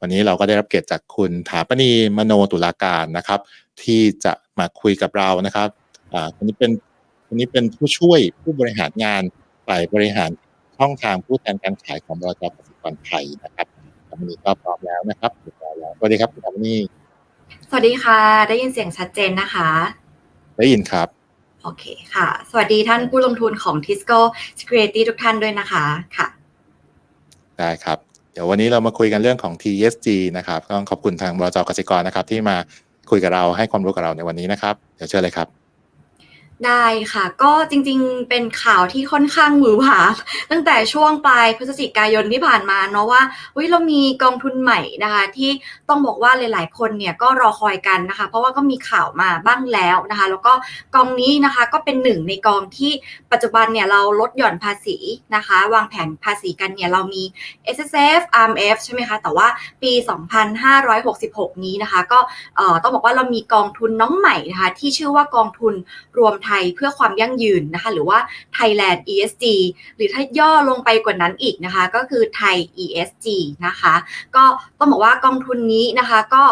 วันนี้เราก็ได้รับเกียรติจากคุณถาปณีมโนตุลาการนะครับ ที่จะมาคุยกับเรานะครับอ่าคนนี้เป็นคนนี้เป็นผู้ช่วยผู้บริหารงานฝ่ายบริหารช่องทางผู้แทนการขายของบริษัทกสิกรไทยนะครับถาปณีก็พร้อมแล้วนะครับเรียบร้อยแล้วสวัสดีครับคุณถาปณีสวัสดีค่ะ ได้ยินเสียงชัดเจนนะคะ ได้ยินครับโอเคค่ะ สวัสดีท่านผู้ลงทุนของ Tisco Security ทุกท่านด้วยนะคะค่ะ ได้ครับเดี๋ยววันนี้เรามาคุยกันเรื่องของ TSG นะครับต้องขอบคุณทางบลจกสิกรนะครับที่มาคุยกับเราให้ความรู้กับเราในวันนี้นะครับ เดี๋ยวเชิญเลยครับ ได้ค่ะ ก็จริงๆ เป็นข่าวที่ค่อนข้างหวือหวาตั้งแต่ช่วงปลายพฤศจิกายนที่ผ่านมาเนาะว่าเฮ้ยเรามีกองทุนใหม่นะคะที่ต้องบอกว่าหลายๆ คนเนี่ยก็รอคอยกันนะคะ เพราะว่าก็มีข่าวมาบ้างแล้วนะคะ แล้วก็กองนี้นะคะก็เป็นหนึ่งในกองที่ปัจจุบันเนี่ยเราลดหย่อนภาษีนะคะ วางแผนภาษีกันเนี่ยเรามี S S F R M F ใช่ไหมคะ แต่ว่าปี 2566 นี้นะคะ ก็ต้องบอกว่าเรามีกองทุนน้องใหม่นะคะที่ชื่อว่ากองทุนรวมไทยเพื่อความยั่งยืนนะคะ หรือว่า Thailand ESG หรือถ้าย่อลงไปกว่านั้นอีกนะคะ ก็คือไทย ESG นะคะ ก็ต้องบอกว่ากองทุนนี้นะคะก็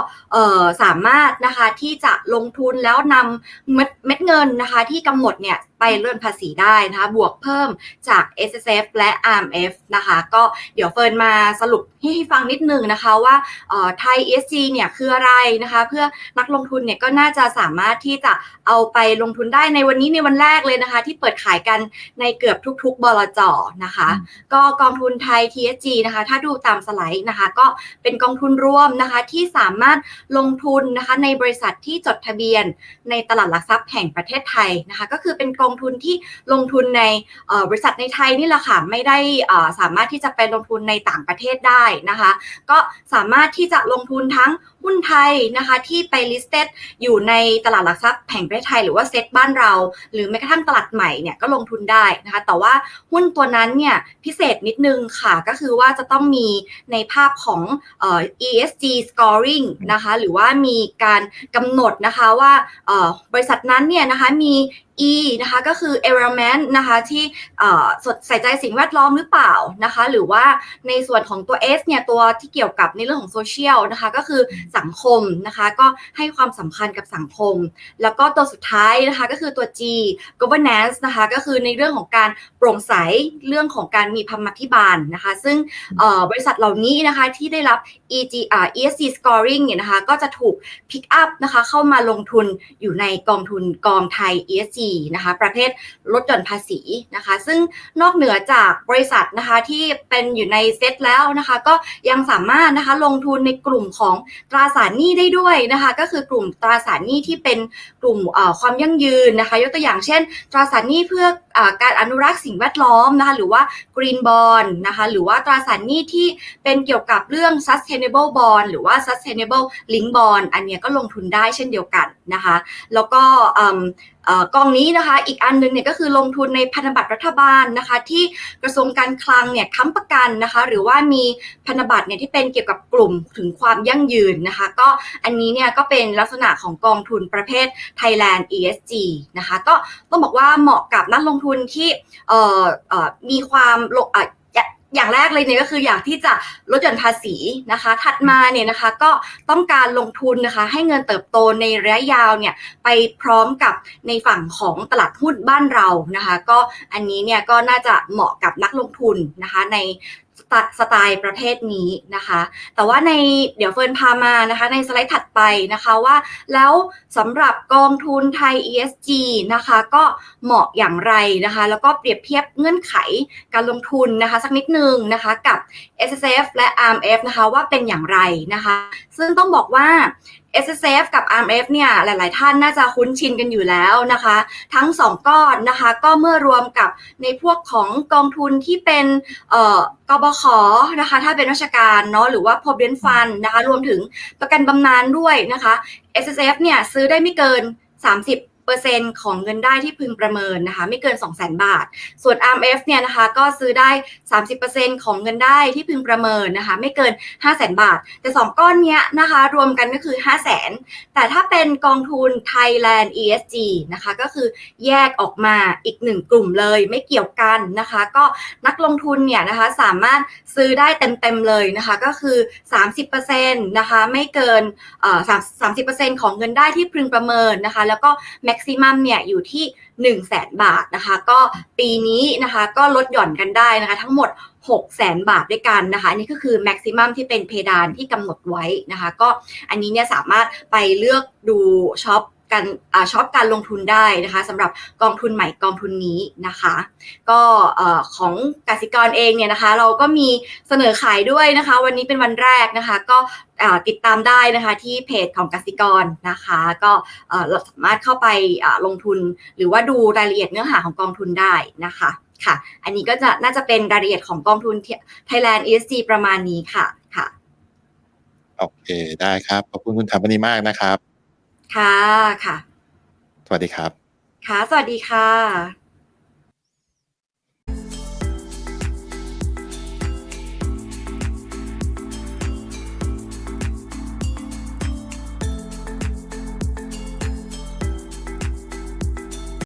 สามารถนะคะที่จะลงทุนแล้วนำเม็ดเม็ดเงินนะคะที่กำหนดเนี่ยไปเลื่อนภาษีได้นะคะ บวกเพิ่มจาก S S F และ R M F นะคะ ก็เดี๋ยวเฟิร์นมาสรุปให้ฟังนิดนึงนะคะว่าไทย ESG เนี่ยคืออะไรนะคะ เพื่อนักลงทุนเนี่ยก็น่าจะสามารถที่จะเอาไปลงทุนได้ในวันนี้ในวันแรกเลยนะคะ ที่เปิดขายกันในเกือบทุก ๆบลจนะคะ ก็กองทุนไทย TSG นะคะ ถ้าดูตามสไลด์นะคะ ก็เป็นกองทุนร่วมนะคะที่สามารถลงทุนนะคะในบริษัทที่จดทะเบียนในตลาดหลักทรัพย์แห่งประเทศไทยนะคะ ก็คือเป็นกองทุนที่ลงทุนในเอ่อบริษัทในไทยนี่แหละค่ะไม่ได้เอ่อสามารถที่จะไปลงทุนในต่างประเทศได้นะคะ ก็สามารถที่จะลงทุนทั้งหุ้นไทยนะคะที่ไป listed อยู่ในตลาดหลักทรัพย์แห่งประเทศไทยหรือว่าเซ็ตบ้านเราหรือแม้กระทั่งตลาดใหม่เนี่ยก็ลงทุนได้นะคะ แต่ว่าหุ้นตัวนั้นเนี่ยพิเศษนิดนึงค่ะ ก็คือว่าจะต้องมีในภาพของเอ่อ ESG scoring นะคะ หรือว่ามีการกำหนดนะคะว่าเอ่อบริษัทนั้นเนี่ยนะคะมี E นะคะก็คือ environment นะคะที่สดใส่ใจสิ่งแวดล้อมหรือเปล่านะคะ หรือว่าในส่วนของตัว S เนี่ยตัวที่เกี่ยวกับในเรื่องของโซเชียลนะคะก็คือสังคมนะคะก็ให้ความสำคัญกับสังคม แล้วก็ตัวสุดท้ายนะคะก็คือตัว G governance นะคะก็คือในเรื่องของการโปร่งใสเรื่องของการมีธรรมาภิบาลนะคะ ซึ่งบริษัทเหล่านี้นะคะที่ได้รับ EG ESG scoring เนี่ยนะคะก็จะถูก pick up นะคะเข้ามาลงทุนอยู่ในกองทุนกองไทย ESG นะคะ ประเภทลดหย่อนภาษีนะคะ ซึ่งนอกเหนือจากบริษัทนะคะที่เป็นอยู่ในเซตแล้วนะคะ ก็ยังสามารถนะคะลงทุนในกลุ่มของตราสารหนี้ได้ด้วยนะคะ ก็คือกลุ่มตราสารหนี้ที่เป็นกลุ่มความยั่งยืนนะคะ ยกตัวอย่างเช่น ตราสารหนี้เพื่ออการอนุรักษ์สิ่งแวดล้อมนะคะ หรือว่า Green Bond นะคะ หรือว่าตราสารหนี้ที่เป็นเกี่ยวกับเรื่อง Sustainable Bond หรือว่า Sustainable Link Bond อันเนี้ยก็ลงทุนได้เช่นเดียวกันนะคะ แล้วก็ กองนี้นะคะ อีกอันหนึงเนี่ยก็คือลงทุนในพันธบัตรรัฐบาลนะคะ ที่กระทรวงการคลังเนี่ยค้ำประกันนะคะ หรือว่ามีพันธบัตรเนี่ยที่เป็นเกี่ยวกับกลุ่มถึงความยั่งยืนนะคะ ก็อันนี้เนี่ยก็เป็นลักษณะของกองทุนประเภท Thailand ESG นะคะ ก็ต้องบอกว่าเหมาะกับนักลงทุนที่มีความ อย่างแรกเลยเนี่ยก็คืออยากที่จะลดหย่อนภาษีนะคะ ถัดมาเนี่ยนะคะก็ต้องการลงทุนนะคะ ให้เงินเติบโตในระยะยาวเนี่ยไปพร้อมกับในฝั่งของตลาดหุ้นบ้านเรานะคะ ก็อันนี้เนี่ยก็น่าจะเหมาะกับนักลงทุนนะคะใน สไตสไตล์ประเภทนี้นะคะ แต่ว่าในเดี๋ยวเฟิร์นพามานะคะในสไลด์ถัดไปนะคะว่าแล้วสำหรับกองทุนไทย ESG นะคะก็เหมาะอย่างไรนะคะ แล้วก็เปรียบเทียบเงื่อนไขการลงทุนนะคะ สักนิดนึงนะคะกับ S S F และ R M F นะคะว่าเป็นอย่างไรนะคะ ซึ่งต้องบอกว่า S S F กับ R M F เนี่ยหลาย ๆ ท่านน่าจะคุ้นชินกันอยู่แล้วนะคะ ทั้ง 2 ก้อนนะคะ ก็เมื่อรวมกับในพวกของกองทุนที่เป็นเอ่อกบขนะคะ ถ้าเป็นราชการเนาะหรือว่า provident fund นะคะ รวมถึงประกันบำนาญด้วยนะคะ S S F เนี่ยซื้อได้ไม่เกิน 30 30%ของเงินได้ที่พึงประเมินนะคะ ไม่เกิน 200,000 บาท ส่วน RMF เนี่ยนะคะก็ซื้อได้ 30%ของเงินได้ที่พึงประเมินนะคะ ไม่เกิน 500,000 บาท แต่ 2 ก้อนเนี้ยนะคะ รวมกันก็คือ 500,000 แต่ถ้าเป็นกองทุน Thailand ESG นะคะก็คือแยกออกมาอีกหนึ่งกลุ่มเลยไม่เกี่ยวกันนะคะ ก็นักลงทุนเนี่ยนะคะสามารถซื้อได้เต็มๆเลยนะคะก็คือ 30%นะคะไม่เกินสามสิบเปอ่อ30%ของเงินได้ที่พึงประเมินนะคะ แล้วก็แม็กซิมัมเนี่ยอยู่ที่ 1 0 0 0 0แบาทนะคะ ก็ปีนี้นะคะก็ลดหย่อนกันได้นะคะ ทั้งหมด 6 0 0 0 0บาทด้วยกันนะคะอันนี้ก็คือแม็กซิมัมที่เป็นเพดานที่กำหนดไว้นะคะ ก็อันนี้เนี่ยสามารถไปเลือกดูช็อป กันอ่าช็อปการลงทุนได้นะคะสำหรับกองทุนใหม่กองทุนนี้นะคะ ก็อของกสิกรเองเนี่ยนะคะ เราก็มีเสนอขายด้วยนะคะ วันนี้เป็นวันแรกนะคะ ก็ติดตามได้นะคะที่เพจของกสิกรนะคะ ก็เราสามารถเข้าไปลงทุน หรือว่าดูรายละเอียดเนื้อหาของกองทุนได้นะคะค่ะ อันนี้ก็จะน่าจะเป็นรายละเอียดของกองทุน Thailand ESG ประมาณนี้ค่ะค่ะโอเคได้ครับขอบคุณคุณถาปณีมากนะครับ ค่ะค่ะ สวัสดีครับ ค่ะ สวัสดีค่ะ